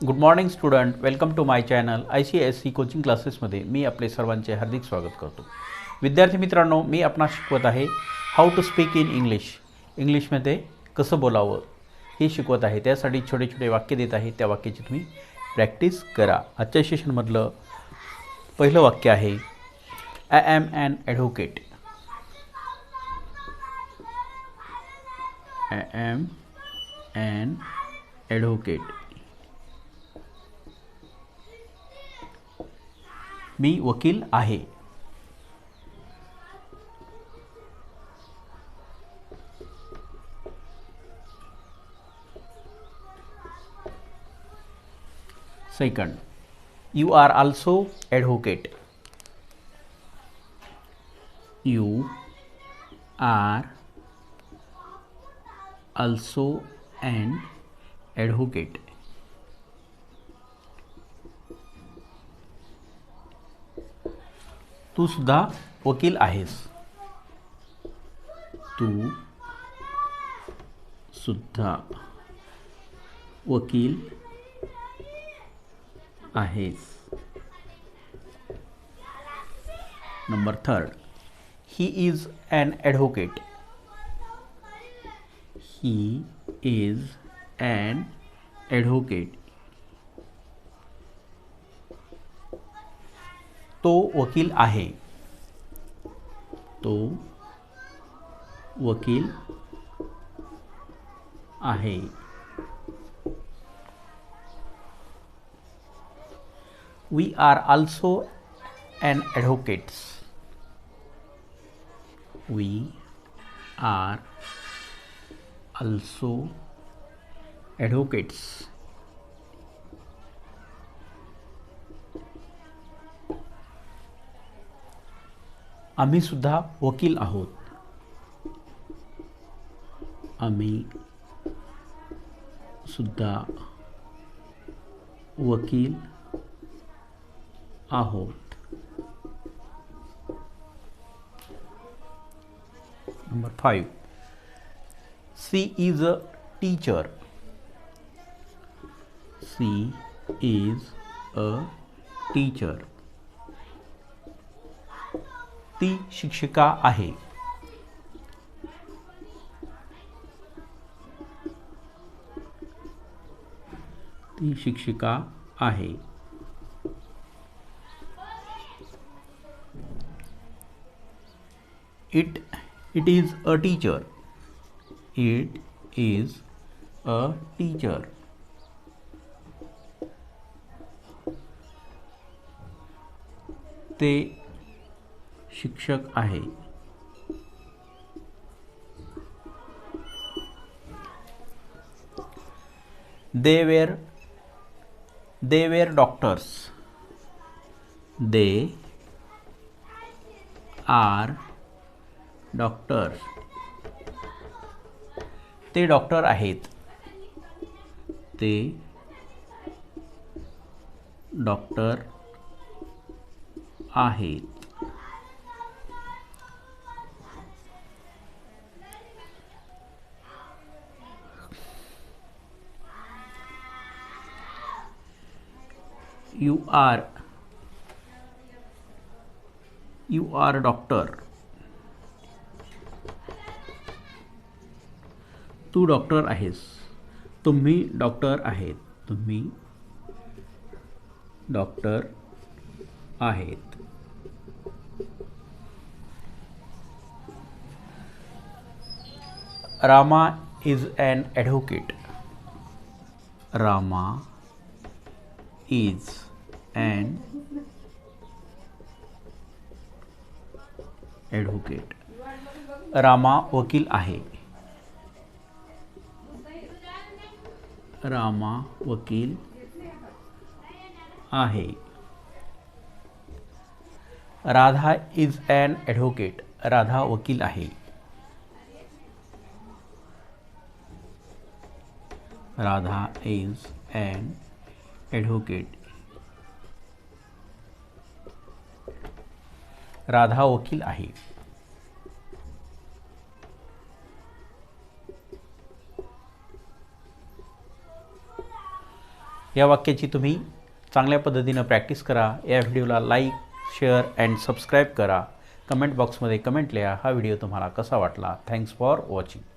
Good morning student welcome to my channel I C S C coaching क्लासेसमध्ये मी आपले सर्वांचे हार्दिक स्वागत करतो. विद्यार्थी मित्रांनो, मी आपणास शिकवत आहे how to speak in English इंग्लिशमध्ये कसं बोलावं हे शिकवत आहे. त्यासाठी छोटे छोटे वाक्य देत आहे. त्या वाक्याची तुम्ही प्रॅक्टिस करा. आजच्या सेशनमधलं पहिलं वाक्य आहे I am an advocate I am an advocate मी वकील आहे. Second you are also advocate. You are also an advocate तू सुद्धा वकील आहेस. तू सुद्धा वकील आहेस. Number third. He is an advocate he is an advocate. तो वकील आहे. तो वकील आहे. We are also an advocates we are also advocates. आम्ही सुद्धा वकील आहोत आम्ही सुद्धा वकील आहोत number five She is a teacher. She is a teacher. ती शिक्षिका आहे. ती शिक्षिका आहे. It it is a teacher it is a teacher ते शिक्षक आहे. They were they were doctors. They are doctors. ते डॉक्टर आहेत. ते डॉक्टर आहेत. You are you are doctor तू डॉक्टर आहेस. तुम्ही डॉक्टर आहेत. तुम्ही डॉक्टर आहेत. Rama is an advocate Rama is and advocate Rama वकील आहे रामा वकील आहे Radha is an advocate Radha वकील आहे Radha is an advocate Radha वकील आहे. या वाक्याची तुम्ही चांगल्या पद्धतीनं प्रॅक्टिस करा. या व्हिडिओला लाईक शेअर अँड सबस्क्राईब करा. कमेंट बॉक्समध्ये कमेंट लिहा. हा व्हिडिओ तुम्हाला कसा वाटला? Thanks for watching